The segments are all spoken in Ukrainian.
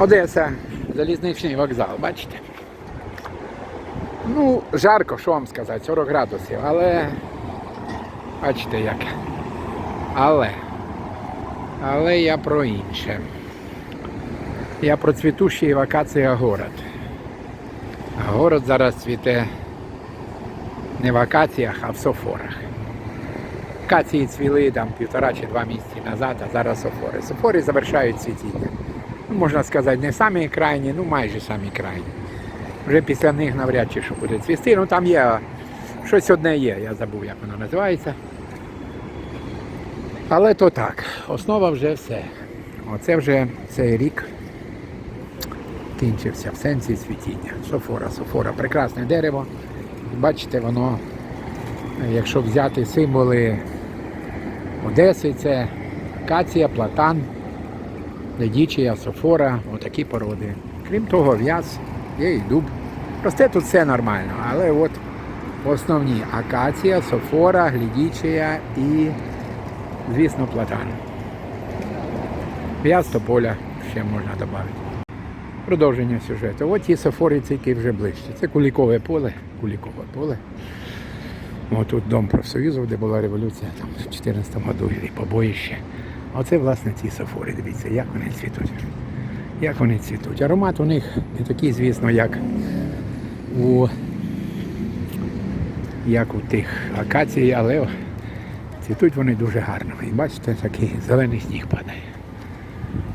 Одеса, залізничний вокзал, бачите? Ну, жарко, що вам сказати, 40 градусів, але бачите як. Але. Але я про інше. Я про цвітущий вакація город. А город зараз цвіте не в вакаціях, а в софорах. Вакації цвіли там півтора чи два місяці назад, а зараз софори. Софори завершають цвітіння. Можна сказати, не самі крайні, ну майже самі крайні. Вже після них навряд чи що буде цвісти. Ну там є щось одне є, я забув, як воно називається. Але то так, основа вже все. Оце вже цей рік кінчився в сенсі цвітіння. Софора, софора, прекрасне дерево. Бачите, воно, якщо взяти символи Одеси, це кація, платан, ледічія, софора, отакі породи. Крім того, в'яз, є і дуб. Росте тут все нормально, але от основні акація, софора, глідічія і, звісно, платан. В'яз тополя ще можна додати. Продовження сюжету. От ті софори, які вже ближче. Це Кулікове поле. Кулікове поле. Ось тут дом профсоюзу, де була революція там, в 14 году і побоїще. Оце, власне, ці софори. Дивіться, як вони цвітуть. Як вони цвітуть. Аромат у них не такий, звісно, як у, як у тих акацій, але цвітуть вони дуже гарно. І бачите, такий зелений сніг падає.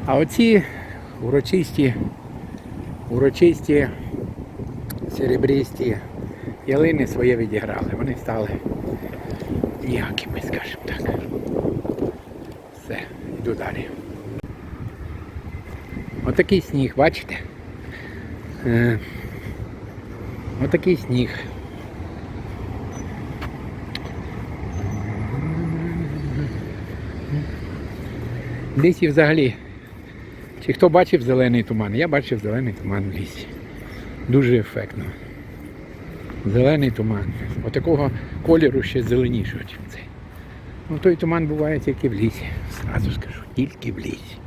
А оці урочисті, урочисті, серебристі ялини своє відіграли. Вони стали ніякими, скажімо так. Все, йду далі. Отакий сніг, бачите? Е, отакий сніг. В лісі взагалі. Чи хто бачив зелений туман? Я бачив зелений туман в лісі. Дуже ефектно. Зелений туман. Отакого кольору ще зеленішого, ніж цей. Ну той туман буває тільки в лісі. Зразу скажу, тільки в лісі.